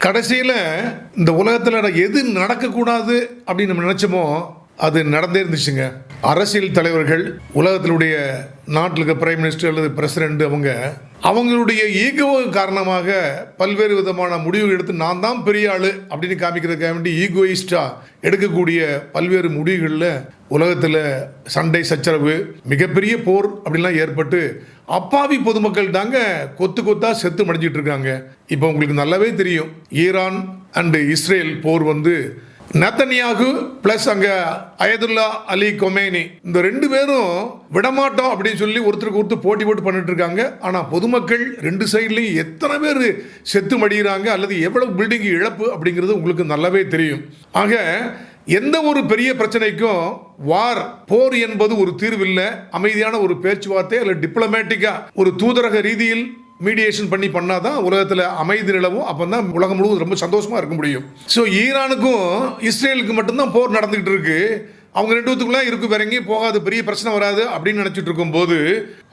கடைசியில் இந்த உலகத்தில் எது நடக்கக்கூடாது அப்படின்னு நம்ம நினச்சோமோ அது நடந்தே இருந்துச்சுங்க. அரசியல் தலைவர்கள் உலகத்தினுடைய நாட்டில் இருக்க பிரைம் மினிஸ்டர் அல்லது பிரசிடென்ட் அவங்க அவங்களுடைய ஈகோ காரணமாக பல்வேறு விதமான முடிவுகள் எடுத்து நான் தான் பெரிய ஆள் அப்படின்னு காமிக்கிறதுக்காக வேண்டி ஈகோயிஸ்டா எடுக்கக்கூடிய பல்வேறு முடிவுகளில் உலகத்தில் சண்டை சச்சரவு மிகப்பெரிய போர் அப்படிலாம் ஏற்பட்டு அப்பாவி பொதுமக்கள் தாங்க கொத்து கொத்தா செத்து மடிஞ்சிட்டு இருக்காங்க. இப்போ உங்களுக்கு நல்லாவே தெரியும் ஈரான் அண்டு இஸ்ரேல் போர் வந்து நத்தனியாகு பிளஸ் அங்க அயதுல்லா அலி கொமேனி இந்த ரெண்டு பேரும் விடமாட்டோம் அப்படின்னு சொல்லி ஒருத்தருக்கு ஒருத்தர் போட்டி போட்டு பண்ணிட்டு இருக்காங்க. ஆனா பொதுமக்கள் ரெண்டு சைட்லையும் எத்தனை பேர் செத்து மடிகிறாங்க அல்லது எவ்வளவு பில்டிங் இழப்பு அப்படிங்கிறது உங்களுக்கு நல்லாவே தெரியும். ஆக எந்த ஒரு பெரிய பிரச்சனைக்கும் வார் போர் என்பது ஒரு தீர்வில்லை. அமைதியான ஒரு பேச்சுவார்த்தை அல்லது டிப்ளமேட்டிக்கா ஒரு தூதரக ரீதியில் மீடியேஷன் பண்ணி பண்ணாதான் உலகத்தில் அமைதி நிலவும். அப்போ தான் உலகம் முழுவதும் ரொம்ப சந்தோஷமாக இருக்க முடியும். ஸோ ஈரானுக்கும் இஸ்ரேலுக்கு மட்டும்தான் போர் நடந்துகிட்டு இருக்கு. அவங்க ரெண்டு பேத்துக்குள்ள இருக்கு வேற எங்கேயும் போகாது பெரிய பிரச்சனை வராது அப்படின்னு நினைச்சிட்டு இருக்கும்போது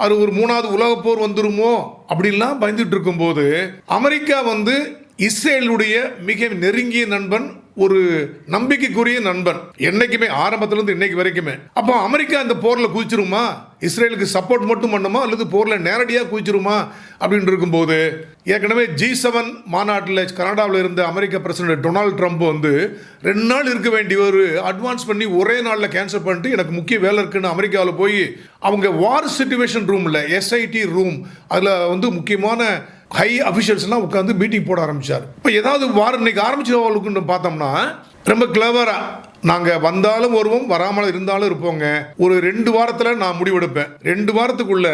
அது ஒரு மூணாவது உலக போர் வந்துருமோ அப்படின்லாம் பயந்துட்டு இருக்கும்போது அமெரிக்கா வந்து இஸ்ரேலுடைய மிக நெருங்கிய நண்பன் ஒரு நம்பிக்கைக்குரிய நண்பன். என்னைக்குமே ஆரம்பத்துல இருந்து இன்னைக்கு வரைக்குமே. அப்போ அமெரிக்கா இந்த போர்ல குதிச்சிருமா? இஸ்ரேலுக்கு சப்போர்ட் மட்டும் பண்ணுமா? அல்லது போர்ல நேரடியா குதிச்சிருமா? அப்படின்னு இருக்கும்போது ஏற்கனவே ஜி செவன் மாநாட்டில் கனடாவில் இருந்த அமெரிக்க பிரசிடென்ட் டொனால்ட் ட்ரம்ப் வந்து ரெண்டு நாள் இருக்க வேண்டிய ஒரு அட்வான்ஸ் பண்ணி ஒரே நாளில் கேன்சல் பண்ணிட்டு எனக்கு முக்கிய வேலை இருக்குன்னு அமெரிக்காவில் போய் அவங்க வார் சுச்சுவேஷன் ரூமில் எஸ்ஐடி ரூம் அதில் வந்து முக்கியமான ஹை அஃபிஷியல்ஸ்லாம் உட்காந்து மீட்டிங் போட ஆரம்பிச்சார். இப்போ ஏதாவது வாரம் இன்னைக்கு ஆரம்பிச்சிருவாளுக்குன்னு பார்த்தோம்னா ரொம்ப கிளவராக நாங்கள் வந்தாலும் வருவோம் வராமல் இருந்தாலும் இருப்போங்க. ஒரு ரெண்டு வாரத்தில் நான் முடிவெடுப்பேன் ரெண்டு வாரத்துக்குள்ள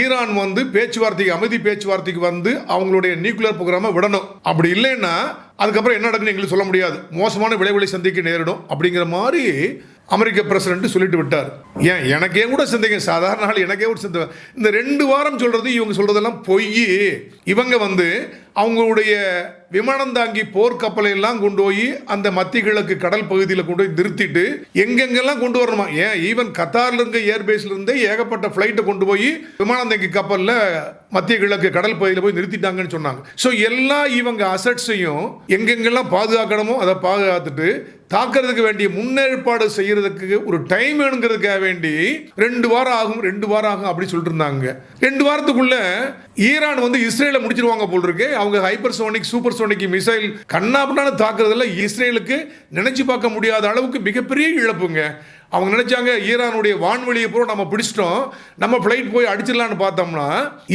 ஈரான் வந்து பேச்சுவார்த்தைக்கு அமைதி பேச்சுவார்த்தைக்கு வந்து அவங்களுடைய நியூக்ளியர் ப்ரோக்ராமை விடணும். அப்படி இல்லைன்னா அதுக்கப்புறம் என்ன நடக்குன்னு எங்களுக்கு சொல்ல முடியாது. மோசமான விளைவுகளை சந்திக்க நேரிடும். அப்படிங்கிற மாதிரி அமெரிக்க பிரசிடென்ட் சொல்லிட்டு விட்டார். ஏன்? எனக்கே கூட சிந்தைங்க. சாதாரண ஆள் எனக்கே கூட சிந்தை. இந்த ரெண்டு வாரம் சொல்றது இவங்க சொல்றதெல்லாம் பொய் இவங்க வந்து அவங்களுடைய விமானம் தாங்கி போர்க்கப்பலை எல்லாம் கொண்டு போய் அந்த மத்திய கிழக்கு கடல் பகுதியில் கொண்டு போய் நிறுத்திட்டு எங்கெங்கெல்லாம் கொண்டு வரணுமா? ஏன்? ஈவன் கத்தார்ல இருக்க ஏர்பேஸ்ல இருந்தே ஏகப்பட்ட ஃப்ளைட்டை கொண்டு போய் விமானம் தாங்கி கப்பலில் மத்திய கிழக்கு கடல் பகுதியில் போய் நிறுத்திட்டாங்கன்னு சொன்னாங்க. ஸோ எல்லா இவங்க அசட்ஸையும் எங்கெங்கெல்லாம் பாதுகாக்கணுமோ அதை பாதுகாத்துட்டு தாக்குறதுக்கு வேண்டிய முன்னேற்பாடு செய்யறதுக்கு ஒரு டைம் வேணுங்கிறதுக்காக வேண்டி ரெண்டு வாரம் ஆகும் ரெண்டு வாரம் ஆகும் அப்படி சொல்லிட்டு இருந்தாங்க ரெண்டு வாரத்துக்குள்ள ஈரான் வந்து இஸ்ரேலை முடிச்சிருவாங்க போல் இருக்கு அவங்க ஹைப்பர்சோனிக் சூப்பர் சோனிக் மிசைல் கண்ணாபண்ணான தாக்குறதுல இஸ்ரேலுக்கு நினைச்சு பார்க்க முடியாத அளவுக்கு மிகப்பெரிய இழப்புங்க. அவங்க நினைச்சாங்க ஈரானுடைய வான்வெளியை பூரா நம்ம பிடிச்சிட்டோம். நம்ம ஃப்ளைட் போய் அடிச்சிடலான்னு பார்த்தோம்னா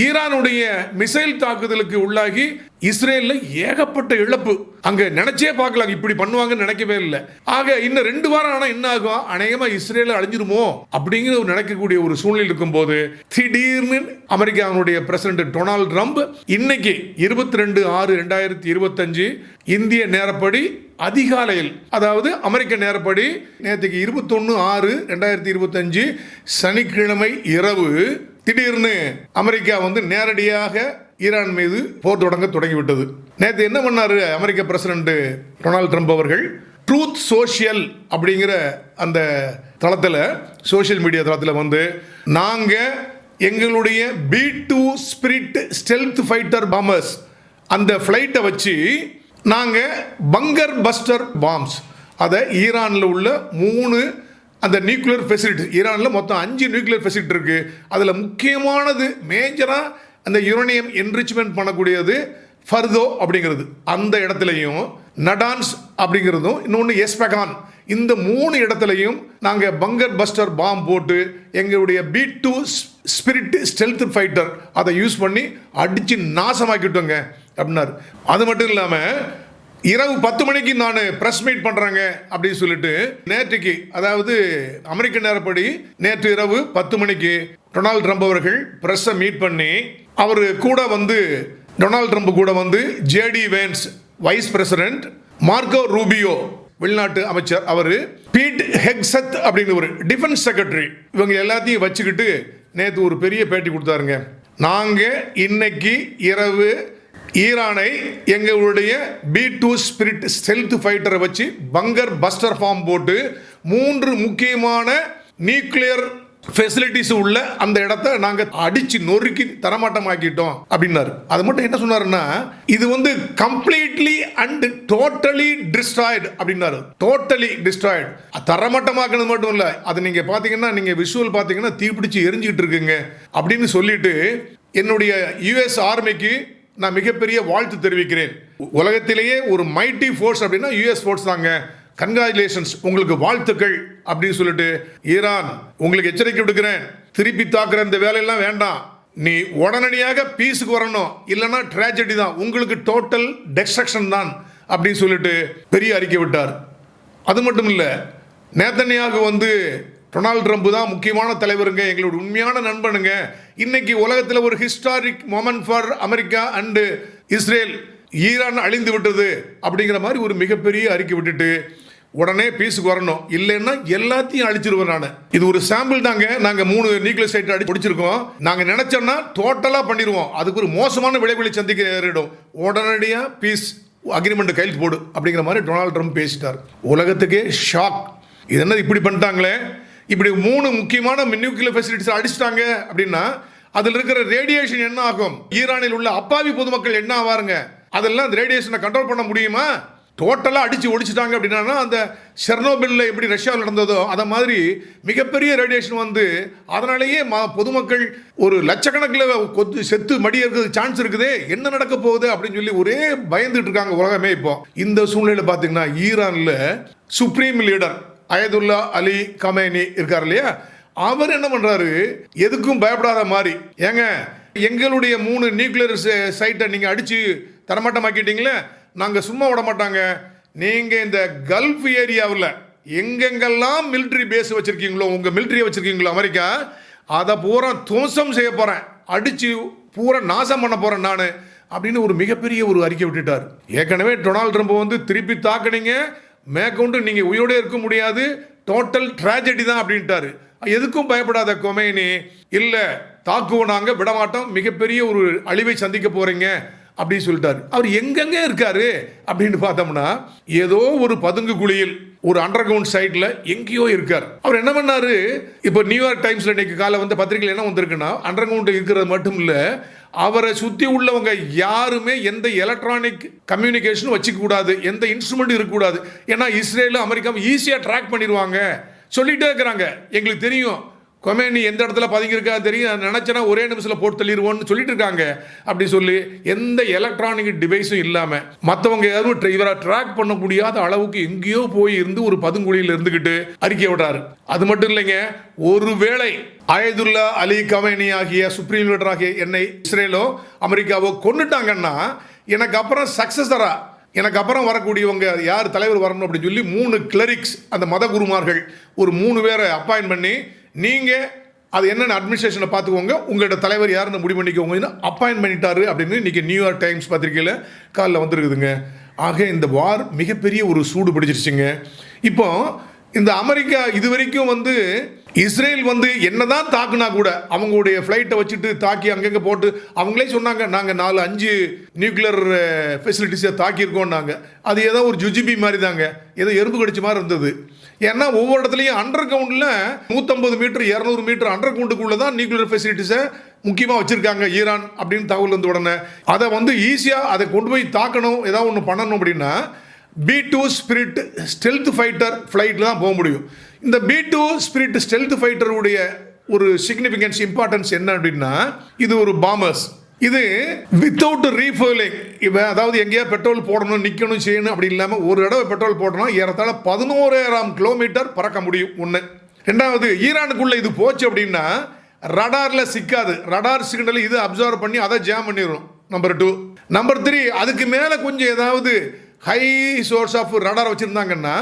ஈரானுடைய மிசைல் தாக்குதலுக்கு உள்ளாகி இஸ்ரேல்ல ஏகப்பட்ட இழப்பு. அங்க நினைச்சே பார்க்கலாம் இப்படி பண்ணுவாங்கன்னு நினைக்கவே இல்லை. ஆக இன்னும் ரெண்டு வாரம் ஆனா என்ன ஆகும்? அநேகமா இஸ்ரேல அழிஞ்சிருமோ? அப்படிங்கிற ஒரு நினைக்கக்கூடிய ஒரு சூழ்நிலை இருக்கும் போது திடீர்னு அமெரிக்காவுடைய பிரசிடண்ட் டொனால்டு ட்ரம்ப் இன்னைக்கு இருபத்தி ரெண்டு ஆறு ரெண்டாயிரத்தி இருபத்தஞ்சு இந்திய நேரப்படி அதிகாலையில் அதாவது அமெரிக்க நேரப்படி நேற்றுக்கு இருபத்தொன்று ஆறு ரெண்டாயிரத்தி இருபத்தஞ்சு சனிக்கிழமை இரவு திடீர்னு அமெரிக்கா வந்து நேரடியாக ஈரான் மீது போர் தொடங்க தொடங்கிவிட்டது. நேற்று என்ன பண்ணாரு அமெரிக்க பிரசிடென்ட் டொனால்ட் ட்ரம்ப் அவர்கள்? ட்ரூத் சோஷியல் அப்படிங்கிற அந்த தளத்தில் சோஷியல் மீடியா தளத்தில் வந்து நாங்கள் எங்களுடைய B two spirit stealth fighter bombers அந்த ஃப்ளைட்டை வச்சு நாங்கள் பங்கர் பஸ்டர் பாம்ஸ். அதை ஈரானில் உள்ள மூணு அந்த நியூக்ளியர் ஃபெசிலிட்டி ஈரானில் மொத்தம் அஞ்சு நியூக்ளியர் ஃபெசிலிட்டி இருக்குது அதில் முக்கியமானது மேஜராக அந்த யுரேனியம் என்ரிச்மெண்ட் பண்ணக்கூடியது ஃபர்தோ அப்படிங்கிறது. அந்த இடத்துலையும் நடான்ஸ் அப்படிங்கிறதும் இன்னொன்று எஸ்பெகான். இந்த மூணு இடத்துலையும் நாங்கள் பங்கர் பஸ்டர் பாம் போட்டு எங்களுடைய B two spirit stealth fighter அதை யூஸ் பண்ணி அடித்து நாசமாக்கிட்டோங்க அப்படின்னாரு. அது மட்டும் இல்லாமல் இரவு பத்து மணிக்கு நான் ப்ரெஸ் மீட் பண்ணுறேங்க அப்படின்னு சொல்லிட்டு நேற்றுக்கு அதாவது அமெரிக்க நேரப்படி நேற்று இரவு பத்து மணிக்கு டொனால்ட் ட்ரம்ப் அவர்கள் ப்ரெஸ்ஸை மீட் பண்ணி அவர் கூட வந்து டொனால்ட் ட்ரம்ப் கூட வந்து JD Vance vice president Marco Rubio வெளிநாட்டு அமைச்சர் அவர் பீட் ஹெக்சத் அப்படிங்கிற ஒரு டிஃபென்ஸ் செக்ரட்டரி இவங்க எல்லாத்தையும் வச்சுக்கிட்டு நேற்று ஒரு பெரிய பேட்டி கொடுத்தாருங்க. நாங்கள் இன்னைக்கு இரவு ஈரானை எங்களுடைய பி டூ ஸ்பிரிட் ஸ்டெல்த் ஃபைட்டரை வச்சு பங்கர் பஸ்டர் ஃபார்ம் போட்டு மூன்று முக்கியமான நியூக்ளியர் ஃபெசிலிட்டிஸ் உள்ள அந்த இடத்த நாங்க அடிச்சு நொறுக்கி தரமாட்டமாக்கிட்டோம் அப்படின்னாரு. அது மட்டும் என்ன சொன்னாருன்னா இது வந்து கம்ப்ளீட்லி அண்ட் டோட்டலி டிஸ்ட்ராய்டு அப்படின்னாரு. டோட்டலி டிஸ்ட்ராய்டு தரமட்டமாக்குனது மட்டும் இல்ல அது நீங்க பாத்தீங்கன்னா நீங்க விஷுவல் பாத்தீங்கன்னா தீப்பிடிச்சு எரிஞ்சுக்கிட்டு இருக்குங்க அப்படின்னு சொல்லிட்டு என்னுடைய யுஎஸ் ஆர்மிக்கு நான் மிகப்பெரிய வாழ்த்து தெரிவிக்கிறேன். உலகத்திலேயே ஒரு மைட்டி ஃபோர்ஸ் அப்படின்னா யுஎஸ் ஃபோர்ஸ் தாங்க. கன்கிராச்சுலேஷன்ஸ் உங்களுக்கு வாழ்த்துக்கள் அப்படின்னு சொல்லிட்டு ஈரான் உங்களுக்கு எச்சரிக்கை விடுக்கிறேன். திருப்பி தாக்குற இந்த வேலையெல்லாம் வேண்டாம். நீ உடனடியாக பீஸுக்கு வரணும். இல்லைன்னா ட்ராஜடி தான். உங்களுக்கு டோட்டல் டெஸ்ட்ரக்ஷன் தான் அப்படின்னு சொல்லிட்டு பெரிய அறிக்கை விட்டார். அது மட்டும் இல்லை நேத்தனியாக வந்து டொனால்ட் ட்ரம்ப் தான் முக்கியமான தலைவருங்க எங்களோட உண்மையான நண்பனுங்க. இன்னைக்கு உலகத்தில் ஒரு historic moment for America and Israel Iran அழிந்து விட்டது அப்படிங்கிற மாதிரி ஒரு மிகப்பெரிய அறிக்கை விட்டுட்டு உடனே பீஸுக்கு வரணும். இல்லைன்னா எல்லாத்தையும் அழிச்சிருவேன் நான். இது ஒரு சாம்பிள் தாங்க. நாங்கள் மூணு நியூக்ளியர் சைட் அடி பிடிச்சிருக்கோம். நாங்கள் நினைச்சோம்னா டோட்டலாக பண்ணிடுவோம் அதுக்கு ஒரு மோசமான விளைவுகளை சந்திக்க நேரிடும் உடனடியாக பீஸ் அக்ரிமெண்ட் கையெழுத்து போடு அப்படிங்கிற மாதிரி டொனால்ட் ட்ரம்ப் பேசிட்டார். உலகத்துக்கே ஷாக் இது என்ன இப்படி பண்ணிட்டாங்களே? இப்படி மூணு முக்கியமான நியூக்ளியர் ஃபெசிலிட்டிஸ் அடிச்சிட்டாங்க அப்படின்னா அதில் இருக்கிற ரேடியேஷன் என்ன ஆகும்? ஈரானில் உள்ள அப்பாவி பொதுமக்கள் என்ன ஆவாருங்க? அதெல்லாம் அந்த ரேடியேஷனை கண்ட்ரோல் பண்ண முடியுமா? டோட்டலாக அடித்து ஒடிச்சிட்டாங்க அப்படின்னா அந்த செர்னோபில்ல எப்படி ரஷ்யாவில் நடந்ததோ அதை மாதிரி மிகப்பெரிய ரேடியேஷன் வந்து அதனாலேயே ம பொதுமக்கள் ஒரு லட்சக்கணக்கில் கொத்து செத்து மடி இருக்கிறது சான்ஸ் இருக்குதே என்ன நடக்க போகுது அப்படின்னு சொல்லி ஒரே பயந்துட்டு இருக்காங்க உலகமே இப்போ. இந்த சூழ்நிலையில் பார்த்தீங்கன்னா ஈரானில் supreme leader Ayatollah Ali Khamenei இருக்கார் இல்லையா? அவர் என்ன பண்ணுறாரு எதுக்கும் பயப்படாத மாதிரி. ஏங்க எங்களுடைய மூணு நியூக்ளியர் சைட்டை நீங்கள் அடித்து தரமாட்டமாக்கிட்டீங்களே நாங்கள் சும்மா விட மாட்டாங்க. நீங்கள் இந்த கல்ஃப் ஏரியாவில் எங்கெங்கெல்லாம் மிலிட்ரி பேஸ் வச்சுருக்கீங்களோ உங்கள் மிலிட்ரியை வச்சுருக்கீங்களோ அமெரிக்கா அதை பூரா துவசம் செய்ய போகிறேன் அடித்து பூரா நாசம் பண்ண போகிறேன் நான் அப்படின்னு ஒரு மிகப்பெரிய ஒரு அறிக்கை விட்டுட்டார். ஏற்கனவே டொனால்ட் ட்ரம்ப் வந்து திருப்பி தாக்குனீங்க. மேற்கொண்டு நீங்கள் உயிரோட இருக்க முடியாது. டோட்டல் ட்ராஜடி தான் அப்படின்ட்டாரு. எதுக்கும் பயப்படாத கொமேனி. இல்லை தாக்குவோம் நாங்கள் விடமாட்டோம். மிகப்பெரிய ஒரு அழிவை சந்திக்க போகிறீங்க அப்படின்னு சொல்லிட்டாரு. அவர் எங்கெங்கே இருக்காரு அப்படின்னு பார்த்தோம்னா ஏதோ ஒரு பதுங்கு குழியில் ஒரு அண்டர் கிரவுண்ட் சைட்ல எங்கேயோ இருக்கார். அவர் என்ன பண்ணாரு? இப்போ நியூயார்க் டைம்ஸ்ல இன்னைக்கு காலை வந்து பத்திரிகையில் என்ன வந்திருக்குன்னா அண்டர் கிரவுண்ட் இருக்கிறது மட்டும் இல்லை அவரை சுற்றி உள்ளவங்க யாருமே எந்த எலக்ட்ரானிக் கம்யூனிகேஷன் வச்சுக்கூடாது எந்த இன்ஸ்ட்ருமெண்ட் இருக்கக்கூடாது. ஏன்னா இஸ்ரேலும் அமெரிக்காவும் ஈஸியாக ட்ராக் பண்ணிடுவாங்க. சொல்லிகிட்டே இருக்கிறாங்க. எங்களுக்கு தெரியும். கொமேனி எந்த இடத்துல பதுங்கியிருக்கா தெரியும். நான் ஒரே நிமிஷத்தில் போட்டு தள்ளிடுவோம்னு சொல்லிட்டு இருக்காங்க அப்படி சொல்லி எந்த எலக்ட்ரானிக் டிவைஸும் இல்லாமல் மற்றவங்க யாரும் tra- ட்ராக் பண்ண முடியாத அளவுக்கு எங்கேயோ போய் இருந்து ஒரு பதுங்குழியில் இருந்துக்கிட்டு அறிக்கை விடுறாரு அது மட்டும் இல்லைங்க ஒருவேளை அயதுல்லா அலி கமேனி ஆகிய சுப்ரீம் லீடர் ஆகிய என்னை இஸ்ரேலோ அமெரிக்காவோ கொண்டுட்டாங்கன்னா எனக்கு அப்புறம் சக்சஸரா எனக்கு அப்புறம் வரக்கூடியவங்க யார் தலைவர் வரணும் அப்படின்னு சொல்லி மூணு கிளரிக்ஸ் அந்த மத குருமார்கள் ஒரு மூணு பேரை அப்பாயின்ட் பண்ணி நீங்கள் அது என்னென்ன அட்மினிஸ்ட்ரேஷனை பார்த்துக்கோங்க. உங்களோட தலைவர் யாருன்னு முடிவு பண்ணிக்கோங்கன்னு அப்பாயின்ட் பண்ணிட்டாரு அப்படின்னு இன்றைக்கி நியூயார்க் டைம்ஸ் பத்திரிகையில் காலில் வந்துருக்குதுங்க. ஆக இந்த வார் மிகப்பெரிய ஒரு சூடு பிடிச்சிருச்சுங்க. இப்போ இந்த அமெரிக்கா இது வரைக்கும் வந்து இஸ்ரேல் வந்து என்னதான் தாக்குனா கூட அவங்களுடைய ஃப்ளைட்டை வச்சுட்டு தாக்கி அங்கங்கே போட்டு அவங்களே சொன்னாங்க நாங்கள் நாலு அஞ்சு நியூக்ளியர் ஃபெசிலிட்டிஸை தாக்கியிருக்கோம்னாங்க அது ஏதோ ஒரு ஜுஜிபி மாதிரி தாங்க ஏதோ எறும்பு கடிச்ச மாதிரி இருந்தது. ஏன்னா ஒவ்வொரு இடத்துலையும் அண்டர் கிரவுண்டில் நூற்றம்பது மீட்டர் இரநூறு மீட்டர் அண்டர் கிரவுண்டுக்குள்ளே தான் நியூக்ளியர் ஃபெசிலிட்டிஸை முக்கியமாக வச்சுருக்காங்க ஈரான் அப்படின்னு தகவல் வந்து உடனே. அதை வந்து ஈஸியாக அதை கொண்டு போய் தாக்கணும் ஏதாவது ஒன்று பண்ணணும் அப்படின்னா B two spirit stealth fighter ஃப்ளைட்டில் தான் போக முடியும். இந்த பி டூ ஸ்பிரிட் ஸ்டெல்த் ஃபைட்டருடைய ஒரு சிக்னிஃபிகன்ஸ் இம்பார்ட்டன்ஸ் என்ன அப்படின்னா இது ஒரு பாம்பர்ஸ் இது வித்தவுட் ரீஃபில்லிங் இவன் அதாவது எங்கேயா பெட்ரோல் போடணும் நிற்கணும் செய்யணும் அப்படி இல்லாமல் ஒரு தடவை பெட்ரோல் போடணும் ஏறத்தாழ பதினோராயிரம் கிலோமீட்டர் பறக்க முடியும் ஒன்று ரெண்டாவது ஈரானுக்குள்ளே இது போச்சு அப்படின்னா ரடாரில் சிக்காது. ரடார் சிக்னல் இது அப்சர்வ் பண்ணி அதை ஜாம் பண்ணிடும் நம்பர் டூ நம்பர் த்ரீ அதுக்கு மேலே கொஞ்சம் ஏதாவது ஹை சோர்ஸ் ஆஃப் ரடார் வச்சுருந்தாங்கன்னா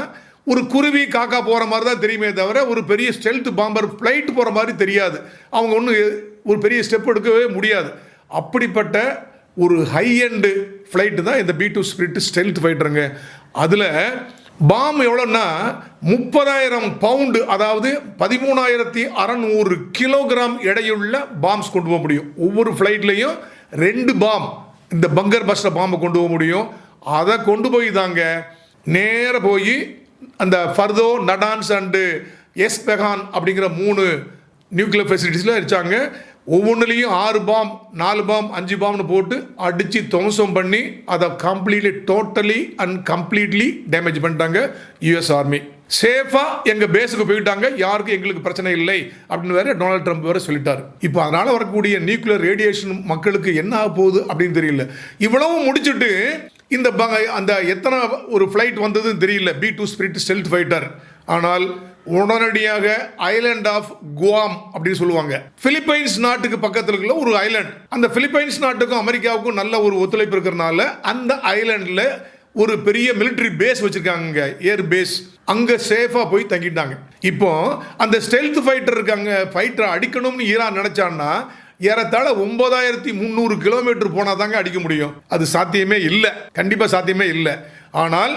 ஒரு குருவி காக்கா போகிற மாதிரி தான் தெரியுமே தவிர ஒரு பெரிய ஸ்டெல்த் பாம்பர் ஃப்ளைட் போகிற மாதிரி தெரியாது. அவங்க ஒன்றும் ஒரு பெரிய ஸ்டெப் எடுக்கவே முடியாது. அப்படிப்பட்ட ஒரு ஹை எண்டு ஃப்ளைட்டு தான் இந்த பி டூ ஸ்பிரிட் ஸ்டெல்த் ஃபைட்டருங்க அதில் பாம் எவ்வளோன்னா முப்பதாயிரம் பவுண்டு அதாவது பதிமூணாயிரத்தி அறநூறு கிலோகிராம் எடையுள்ள பாம்ஸ் கொண்டு போக முடியும். ஒவ்வொரு ஃப்ளைட்லேயும் ரெண்டு பாம் இந்த பங்கர் பஸ்டர் பாம்பை கொண்டு போக முடியும். அதை கொண்டு போய் தாங்க நேராக போய் அந்த Fordow Natanz and Isfahan அப்படிங்கிற மூணு நியூக்ளியர் ஃபெசிலிட்டிஸில் வச்சாங்க ஒவ்வொன்றுலேயும் ஆறு பாம் நாலு பாம் அஞ்சு பாம்னு போட்டு அடித்து துவம்சம் பண்ணி அதை completely totally and completely damage பண்ணிட்டாங்க யூஎஸ் ஆர்மி சேஃபாக எங்கள் பேஸுக்கு போயிட்டாங்க. யாருக்கும் எங்களுக்கு பிரச்சனை இல்லை அப்படின்னு வேற டொனால்ட் ட்ரம்ப் வேறு சொல்லிட்டார். இப்போ அதனால் வரக்கூடிய நியூக்ளியர் ரேடியேஷன் மக்களுக்கு என்ன ஆக போகுது அப்படின்னு தெரியல. இவ்வளவும் முடிச்சுட்டு இந்த ப- அந்த எத்தனை ஒரு ஃப்ளைட் வந்ததுன்னு தெரியல. B two spirit stealth fighter ஆனால் உடனடியாக ஐலண்ட் ஆஃப் குவாம் அப்படின்னு சொல்லுவாங்க. பிலிப்பைன்ஸ் நாட்டுக்கு பக்கத்தில் இருக்கிற ஒரு ஐலண்ட் அந்த பிலிப்பைன்ஸ் நாட்டுக்கும் அமெரிக்காவுக்கும் நல்ல ஒரு ஒத்துழைப்பு இருக்கிறனால அந்த ஐலண்டில் ஒரு பெரிய மிலிட்ரி பேஸ் வச்சுருக்காங்க ஏர் பேஸ் அங்கே சேஃபாக போய் தங்கிட்டாங்க. இப்போ அந்த ஸ்டெல்த் ஃபைட்டர் இருக்காங்க ஃபைட்டரை அடிக்கணும்னு ஈரான் நினச்சான்னா ஏறத்தாழ ஒன்பதாயிரத்தி முந்நூறு கிலோமீட்டர் போனால் தாங்க அடிக்க முடியும். அது சாத்தியமே இல்லை. கண்டிப்பாக சாத்தியமே இல்லை. ஆனால்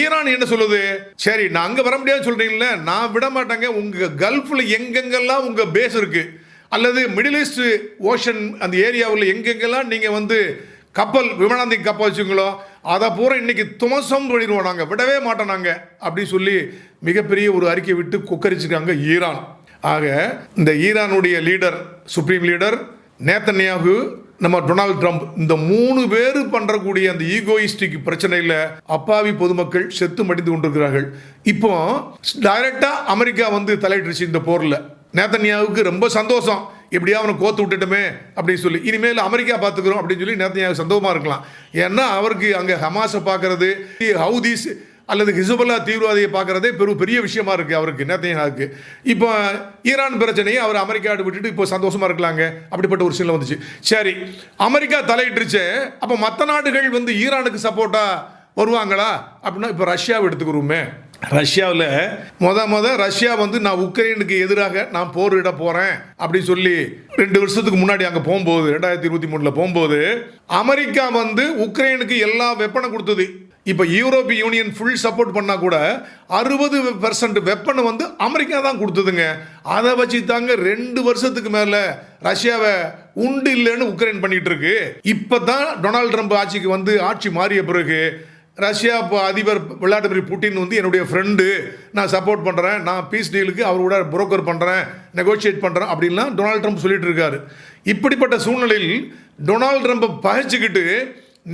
ஈரான் என்ன சொல்லுது? சரி நான் அங்கே வர முடியாது சொல்றீங்களே நான் விட மாட்டேங்க. உங்க கல்ஃபில் எங்கெங்கெல்லாம் உங்க பேஸ் இருக்கு? அல்லது மிடில் ஈஸ்ட் ஓஷன் அந்த ஏரியாவில் எங்கெங்கெல்லாம் நீங்கள் வந்து கப்பல் விமானந்தி கப்பல் வச்சுங்களோ அதை பூரா இன்னைக்கு துமசம் பண்ணிடுவோம் நாங்கள் விடவே மாட்டோம் நாங்கள் அப்படின்னு சொல்லி மிகப்பெரிய ஒரு அறிக்கை விட்டு கொக்கரிச்சிருக்காங்க ஈரான். ஆக இந்த ஈரானுடைய லீடர் சுப்ரீம் லீடர் நேத்தன்யாகு நம்ம டொனால்ட் ட்ரம்ப் இந்த மூணு பேர் பண்ணுறக்கூடிய அந்த ஈகோயிஸ்டிக் பிரச்சனையில் அப்பாவி பொதுமக்கள் செத்து மடிந்து கொண்டிருக்கிறார்கள். இப்போ டைரக்டாக அமெரிக்கா வந்து தலையிட்டுருச்சு இந்த போரில். நேத்தன்யாவுக்கு ரொம்ப சந்தோஷம். எப்படியா அவனை கோத்து விட்டுட்டுமே அப்படின்னு சொல்லி. இனிமேல் அமெரிக்கா பார்த்துக்கிறோம் அப்படின்னு சொல்லி நேத்தன்யாவுக்கு சந்தோஷமாக இருக்கலாம். ஏன்னா அவருக்கு அங்கே ஹமாஸை பார்க்கறது ஹவுதீஸ் அல்லது ஹிசுபல்லா தீவிரவாதியை பார்க்குறதே பெரும் பெரிய விஷயமா இருக்குது அவருக்கு நேத்தையாவுக்கு இப்போ ஈரான் பிரச்சனையை அவர் அமெரிக்காட்டு விட்டுட்டு இப்போ சந்தோஷமாக இருக்கலாங்க அப்படிப்பட்ட ஒரு சூழ்நிலை வந்துச்சு. சரி அமெரிக்கா தலையிட்டுருச்சு அப்போ மற்ற நாடுகள் வந்து ஈரானுக்கு சப்போர்ட்டாக வருவாங்களா? அப்படின்னா இப்போ ரஷ்யாவை எடுத்துக்கிறோமே. ரஷ்யாவில் மொத மொத ரஷ்யா வந்து நான் உக்ரைனுக்கு எதிராக நான் போரிட போகிறேன் அப்படின்னு சொல்லி ரெண்டு வருஷத்துக்கு முன்னாடி அங்கே போகும்போது ரெண்டாயிரத்தி இருபத்தி மூணில் போகும்போது அமெரிக்கா வந்து உக்ரைனுக்கு எல்லா வெப்பனை கொடுத்தது. இப்போ யூரோப்பிய யூனியன் ஃபுல் சப்போர்ட் பண்ணால் கூட அறுபது பெர்சன்ட் வெப்பனை வந்து அமெரிக்கா தான் கொடுத்ததுங்க. அதை வச்சு தாங்க ரெண்டு வருஷத்துக்கு மேலே ரஷ்யாவை உண்டு இல்லைன்னு உக்ரைன் பண்ணிகிட்டு இருக்கு இப்போ தான் டொனால்ட் ட்ரம்ப் ஆட்சிக்கு வந்து ஆட்சி மாறிய பிறகு ரஷ்யா இப்போ அதிபர் விளாடிமிர் புட்டின் வந்து என்னுடைய ஃப்ரெண்டு நான் சப்போர்ட் பண்ணுறேன் நான் பீஸ் டீலுக்கு அவரோட புரோக்கர் பண்ணுறேன் நெகோஷியேட் பண்ணுறேன் அப்படின்லாம் டொனால்ட் ட்ரம்ப் சொல்லிட்டு இருக்காரு இப்படிப்பட்ட சூழ்நிலையில் டொனால்ட் ட்ரம்ப்பை பகைச்சிக்கிட்டு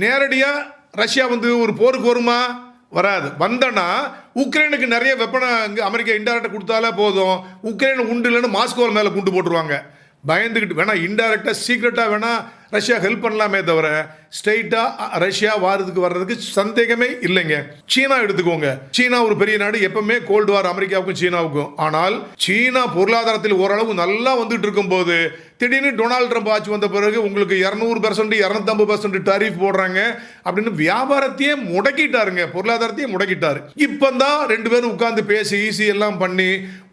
நேரடியாக ரஷ்யா வந்து ஒரு போருக்கு வருமா? வராது. வந்தனா உக்ரைனுக்கு நிறைய வெப்பனை அங்கே அமெரிக்கா இன்டைரக்டாக கொடுத்தாலே போதும். உக்ரைன் உண்டு இல்லைன்னு மாஸ்கோவில் மேலே குண்டு போட்டுருவாங்க. பயந்துக்கிட்டு வேணால் இன்டைரக்டாக சீக்ரெட்டாக வேணால் ரஷ்யா ஹெல்ப் பண்ணலாமே தவிர ஸ்ட்ரெயிட்டாக ரஷ்யா வாரதுக்கு வர்றதுக்கு சந்தேகமே இல்லைங்க. சீனா எடுத்துக்கோங்க. சீனா ஒரு பெரிய நாடு எப்பவுமே கோல்டு வார் அமெரிக்காவுக்கும் சீனாவுக்கும். ஆனால் சீனா பொருளாதாரத்தில் ஓரளவு நல்லா வந்துட்டு இருக்கும்போது திடீர்னு டொனால்ட் ட்ரம்ப் ஆட்சி வந்த பிறகு உங்களுக்கு இரநூறு பர்சன்ட் இரநூத்தம்பது பர்சன்ட் டாரிஃப் போடுறாங்க அப்படின்னு வியாபாரத்தையே முடக்கிட்டாருங்க. பொருளாதாரத்தையே முடக்கிட்டாரு. இப்போதான் ரெண்டு பேரும் உட்காந்து பேசி ஈஸி எல்லாம் பண்ணி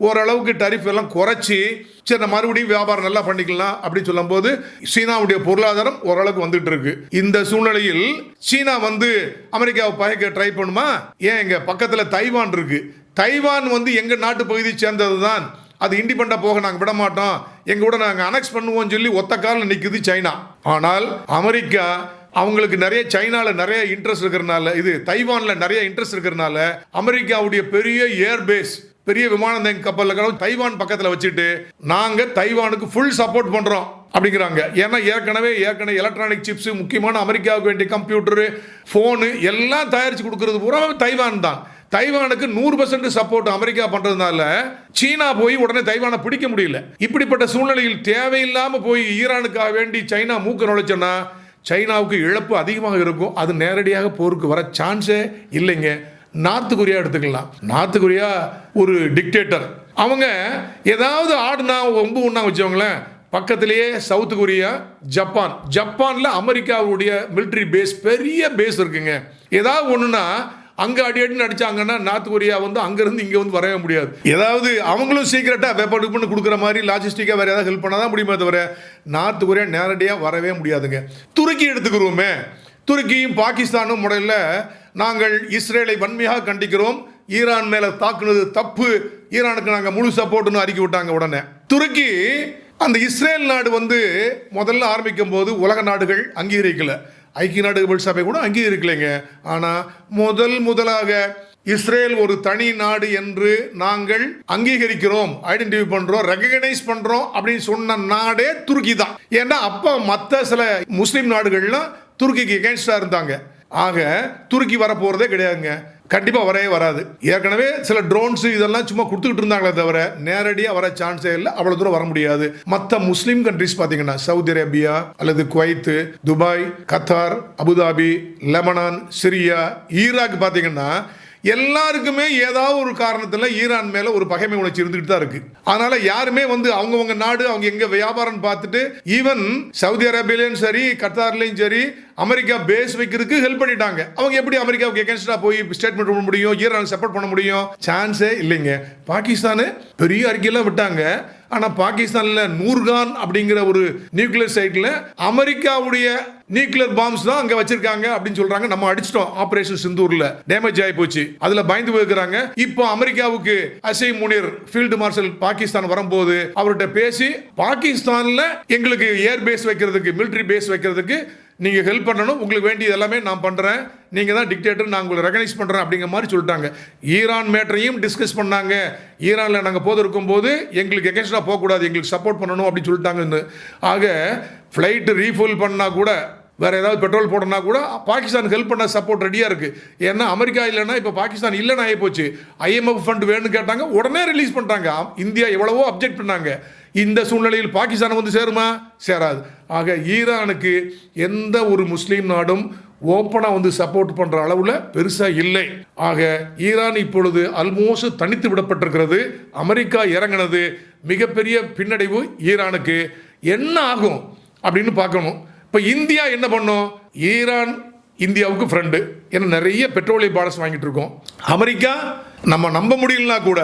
ஓரளவுக்கு டாரிஃப் எல்லாம் குறைச்சி சரி நான் மறுபடியும் வியாபாரம் நல்லா பண்ணிக்கலாம் அப்படின்னு சொல்லும்போது சீனாவுடைய பொருளாதாரம் ஓரளவுக்கு வந்துட்டு இருக்கு. இந்த இந்த சூழ்நிலையில் சீனா வந்து அமெரிக்காவை பயக்க ட்ரை பண்ணுமா? ஏன் எங்க பக்கத்துல தைவான் இருக்கு. தைவான் வந்து எங்க நாட்டு பகுதியை சேர்ந்தது தான் அது இண்டிபெண்டா போக நாங்கள் விட மாட்டோம். எங்க கூட நாங்கள் அனெக்ஸ் பண்ணுவோம்னு சொல்லி ஒத்த காலில் நிற்குது சைனா. ஆனால் அமெரிக்கா அவங்களுக்கு நிறைய சைனால நிறைய இன்ட்ரெஸ்ட் இருக்கிறனால இது தைவான்ல நிறைய இன்ட்ரெஸ்ட் இருக்கிறனால அமெரிக்காவுடைய பெரிய ஏர் பேஸ் பெரிய விமான கப்பலில் தைவான் பக்கத்தில் வச்சுட்டு நாங்கள் தைவானுக்கு ஃபுல் சப்போர்ட் பண்ணுறோம் அப்படிங்கிறாங்க. ஏன்னா ஏற்கனவே ஏற்கனவே எலக்ட்ரானிக் சிப்ஸ் முக்கியமான அமெரிக்காவுக்கு வேண்டிய கம்ப்யூட்டரு ஃபோனு எல்லாம் தயாரித்து கொடுக்கறது பூரா தைவான் தான். தைவானுக்கு நூறு பர்சன்ட் சப்போர்ட் அமெரிக்கா பண்ணுறதுனால சீனா போய் உடனே தைவானை பிடிக்க முடியல. இப்படிப்பட்ட சூழ்நிலையில் தேவையில்லாமல் போய் ஈரானுக்காக வேண்டி சைனா மூக்க நுழைச்சோன்னா சைனாவுக்கு இழப்பு அதிகமாக இருக்கும். அது நேரடியாக போருக்கு வர சான்ஸே இல்லைங்க. நார்த்து கொரியா எடுத்துக்கலாம். நார்த்து கொரியா ஒரு டிக்டேட்டர் அவங்க ஏதாவது ஆடுனா ஒம்பு ஒன்றா வச்சவங்களேன் பக்கத்திலேயே சவுத் கொரியா ஜப்பான். ஜப்பானில் அமெரிக்காவுடைய மிலிட்ரி பேஸ் பெரிய பேஸ் இருக்குங்க. ஏதாவது ஒன்றுனா அங்கே அடி அடின்னு அடிச்சாங்கன்னா நார்த் கொரியா வந்து அங்கேருந்து இங்கே வந்து வரவே முடியாது. ஏதாவது அவங்களும் சீக்கிரட்டாக வெப்பன் பண்ணி கொடுக்குற மாதிரி லாஜிஸ்டிக்காக வேறு ஏதாவது ஹெல்ப் பண்ணால் தான் முடியுமே தவிர நார்த் கொரியா நேரடியாக வரவே முடியாதுங்க. துருக்கி எடுத்துக்கிறோமே. துருக்கியும் பாகிஸ்தானும் முறையில் நாங்கள் இஸ்ரேலை வன்மையாக கண்டிக்கிறோம். ஈரான் மேலே தாக்குனது தப்பு. ஈரானுக்கு நாங்கள் முழு சப்போர்ட்னு அறிக்கி விட்டாங்க உடனே. துருக்கி அந்த இஸ்ரேல் நாடு வந்து முதல்ல ஆரம்பிக்கும் போது உலக நாடுகள் அங்கீகரிக்கல. ஐக்கிய நாடுகள் சபை கூட அங்கீகரிக்கலைங்க. ஆனால் முதல் முதலாக இஸ்ரேல் ஒரு தனி நாடு என்று நாங்கள் அங்கீகரிக்கிறோம் ஐடென்டிஃபை பண்றோம் ரெகனைஸ் பண்றோம் அப்படின்னு சொன்ன நாடே துருக்கி தான் ஏன்னா அப்ப மற்ற சில முஸ்லீம் நாடுகள்லாம் துருக்கிக்கு எகேன்ஸ்டா இருந்தாங்க. ஆக துருக்கி வரப்போகிறதே கிடையாதுங்க. கண்டிப்பாக வரவே வராது. ஏற்கனவே சில ட்ரோன்ஸ் இதெல்லாம் சும்மா கொடுத்துக்கிட்டு இருந்தாங்களே தவிர நேரடியாக வர சான்ஸே இல்லை. அவ்வளோ தூரம் வர முடியாது. மற்ற முஸ்லீம் கண்ட்ரிஸ் பார்த்தீங்கன்னா சவுதி அரேபியா அல்லது Kuwait Dubai Qatar Abu Dhabi Lebanon Syria Iraq பார்த்தீங்கன்னா எல்லாருக்குமே ஏதாவது ஒரு காரணத்தில் ஈரான் மேலே ஒரு பகைமை உணர்ச்சி இருந்துகிட்டு தான் இருக்கு. அதனால யாருமே வந்து அவங்கவுங்க நாடு அவங்க எங்க வியாபாரம் பார்த்துட்டு ஈவன் சவுதி அரேபியாலையும் சரி கத்தார்லையும் சரி அமெரிக்கா பேஸ் வைக்கிறதுக்கு ஹெல்ப் பண்ணிட்டாங்க. அவங்க எப்படி அமெரிக்காவுக்கு எகேன்ஸ்டா போய் ஸ்டேட்மெண்ட் பண்ண முடியும் ஈரான் சப்போர்ட் பண்ண முடியும்? சான்ஸே இல்லைங்க. பாகிஸ்தானு பெரிய அறிக்கையெல்லாம் விட்டாங்க. ஆனால் பாகிஸ்தானில் நூர்கான் அப்படிங்கிற ஒரு நியூக்ளியர் சைட்டில் அமெரிக்காவுடைய நியூக்ளியர் பாம்ஸ் தான் அங்கே வச்சிருக்காங்க அப்படின்னு சொல்றாங்க. நம்ம அடிச்சிட்டோம் ஆபரேஷன் சிந்தூர்ல டேமேஜ் ஆகி போச்சு. அதுல பயந்து போயிருக்கிறாங்க. இப்போ அமெரிக்காவுக்கு அசை முனிர் ஃபீல்டு மார்ஷல் பாகிஸ்தான் வரும்போது அவர்கிட்ட பேசி பாகிஸ்தான்ல எங்களுக்கு ஏர் பேஸ் வைக்கிறதுக்கு மிலிட்ரி பேஸ் வைக்கிறதுக்கு நீங்கள் ஹெல்ப் பண்ணணும். உங்களுக்கு வேண்டியது எல்லாமே நான் பண்ணுறேன் நீங்கள் தான் டிக்டேட்டர் நான் உங்களை ரெகனைஸ் பண்ணுறேன் அப்படிங்கிற மாதிரி சொல்லிட்டாங்க. ஈரான் மேட்டரையும் டிஸ்கஸ் பண்ணாங்க. ஈரானில் நாங்கள் போது இருக்கும்போது எங்களுக்கு எகென்ஸ்டா போகக்கூடாது. எங்களுக்கு சப்போர்ட் பண்ணணும் அப்படின்னு சொல்லிட்டாங்கன்னு. ஆக ஃப்ளைட்டு ரீஃபில் பண்ணால் கூட வேறு ஏதாவது பெட்ரோல் போடணும்னா கூட பாகிஸ்தான் ஹெல்ப் பண்ண சப்போர்ட் ரெடியாக இருக்குது ஏன்னா அமெரிக்கா இல்லைன்னா இப்போ பாகிஸ்தான் இல்லைன்னு ஆகிப்போச்சு. போச்சு ஐஎம்எஃப் ஃபண்ட் வேணும்னு கேட்டாங்க உடனே ரிலீஸ் பண்ணுறாங்க இந்தியா எவ்வளவோ அப்ஜெக்ட் பண்ணாங்க. இந்த சூழ்நிலையில் பாகிஸ்தான் வந்து சேருமா? சேராது. ஆக ஈரானுக்கு எந்த ஒரு முஸ்லீம் நாடும் ஓப்பனாக வந்து சப்போர்ட் பண்ணுற அளவில் பெருசாக இல்லை. ஆக ஈரான் இப்பொழுது அல்மோஸ்ட் தனித்து விடப்பட்டிருக்கிறது. அமெரிக்கா இறங்கினது மிகப்பெரிய பின்னடைவு ஈரானுக்கு. என்ன ஆகும் அப்படின்னு பார்க்கணும். இப்போ இந்தியா என்ன பண்ணும்? ஈரான் இந்தியாவுக்கு ஃப்ரெண்டு ஏன்னா நிறைய பெட்ரோலிய ப்ராடக்ட்ஸ் வாங்கிட்டு இருக்கோம். அமெரிக்கா நம்ம நம்ப முடியலனா கூட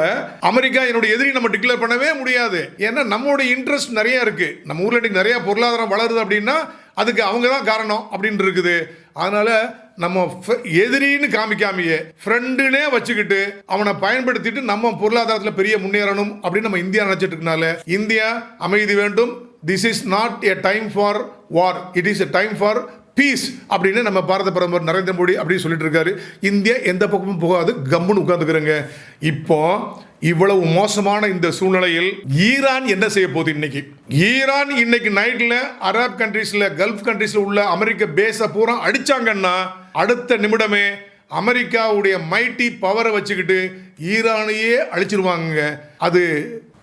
அமெரிக்கா என்னுடைய எதிரி நம்ம டிக்ளேர் பண்ணவே முடியாது. ஏன்னா நம்மளுடைய இன்ட்ரெஸ்ட் நிறைய இருக்கு. நம்ம ஊரில் இன்னைக்கு நிறைய பொருளாதாரம் வளருது அப்படின்னா அதுக்கு அவங்க தான் காரணம் அப்படின்ட்டு இருக்குது. அதனால நம்ம எதிரின்னு காமிக்காமையே ஃப்ரெண்டுனே வச்சுக்கிட்டு அவனை பயன்படுத்திட்டு நம்ம பொருளாதாரத்தில் பெரிய முன்னேறணும் அப்படின்னு நம்ம இந்தியா நினச்சிட்டு இருக்கனால இந்தியா அமைதி வேண்டும் this is not a time for war it is a time for peace அப்படின்னு நம்ம பாரத பிரதமர் நரேந்திர மோடி அப்படின்னு சொல்லிட்டு இருக்காரு. இந்தியா எந்த பக்கமும் போகாது. கம்முன்னு உட்காந்துக்கிறேங்க இப்போ இவ்வளவு மோசமான இந்த சூழ்நிலையில் ஈரான் என்ன செய்ய போகுது இன்னைக்கு? ஈரான் இன்னைக்கு நைட்ல அரப் கண்ட்ரீஸ்ல கல்ஃப் கண்ட்ரீஸ்ல உள்ள அமெரிக்க பேஸை பூரா அடிச்சாங்கன்னா அடுத்த நிமிடமே அமெரிக்காவுடைய மைட்டி பவரை வச்சுக்கிட்டு ஈரானையே அழிச்சிருவாங்க அது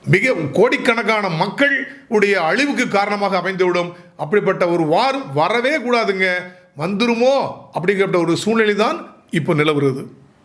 மிக கோடிக்கணக்கான மக்கள் உடைய அழிவுக்கு காரணமாக அமைந்துவிடும். அப்படிப்பட்ட ஒரு வார் வரவே கூடாதுங்க. வந்துருமோ? அப்படிங்கிற ஒரு சூழ்நிலை தான் இப்போ நிலவுறது